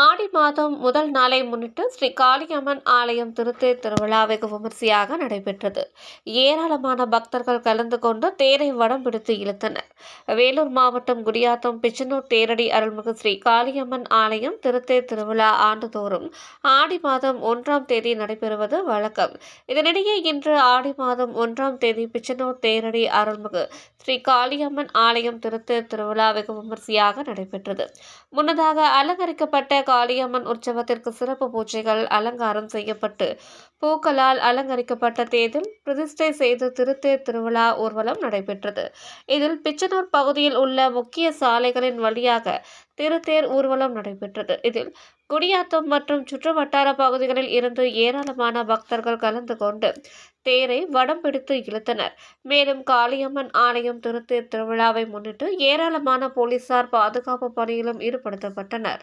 ஆடி மாதம் முதல் நாளை முன்னிட்டு ஸ்ரீ காளியம்மன் ஆலயம் திருத்தே திருவிழா வெகு விமர்சையாக நடைபெற்றது. ஏராளமான பக்தர்கள் கலந்து கொண்டு தேரை வடம் பிடித்து இழுத்தனர். வேலூர் மாவட்டம் குடியாத்தம் பிச்சனூர் தேரடி அருள்மிகு ஸ்ரீ காளியம்மன் ஆலயம் திருத்தே திருவிழா ஆண்டுதோறும் ஆடி மாதம் ஒன்றாம் தேதி நடைபெறுவது வழக்கம். இதனிடையே இன்று ஆடி மாதம் ஒன்றாம் தேதி பிச்சனூர் தேரடி அருள்மிகு ஸ்ரீ காளியம்மன் ஆலயம் திருத்தேர் திருவிழா வெகு விமர்சையாக நடைபெற்றது. முன்னதாக அலங்கரிக்கப்பட்ட காளியம்மன் உற்சவத்திற்கு சிறப்பு பூஜைகள் அலங்காரம் செய்யப்பட்டு பூக்களால் அலங்கரிக்கப்பட்ட தேரில் பிரதிஷ்டை செய்து திருத்தேர் திருவிழா ஊர்வலம் நடைபெற்றது. இதில் பிச்சனூர் பகுதியில் உள்ள முக்கிய சாலைகளின் வழியாக திருத்தேர் ஊர்வலம் நடைபெற்றது. இதில் குடியாத்தம் மற்றும் சுற்றுவட்டார பகுதிகளில் இருந்து ஏராளமான பக்தர்கள் கலந்து கொண்டு தேரை வடம் பிடித்து இழுத்தனர். மேலும் காளியம்மன் ஆலயம் திருத்தேர் திருவிழாவை முன்னிட்டு ஏராளமான போலீசார் பாதுகாப்பு பணியிலும் ஈடுபடுத்தப்பட்டனர்.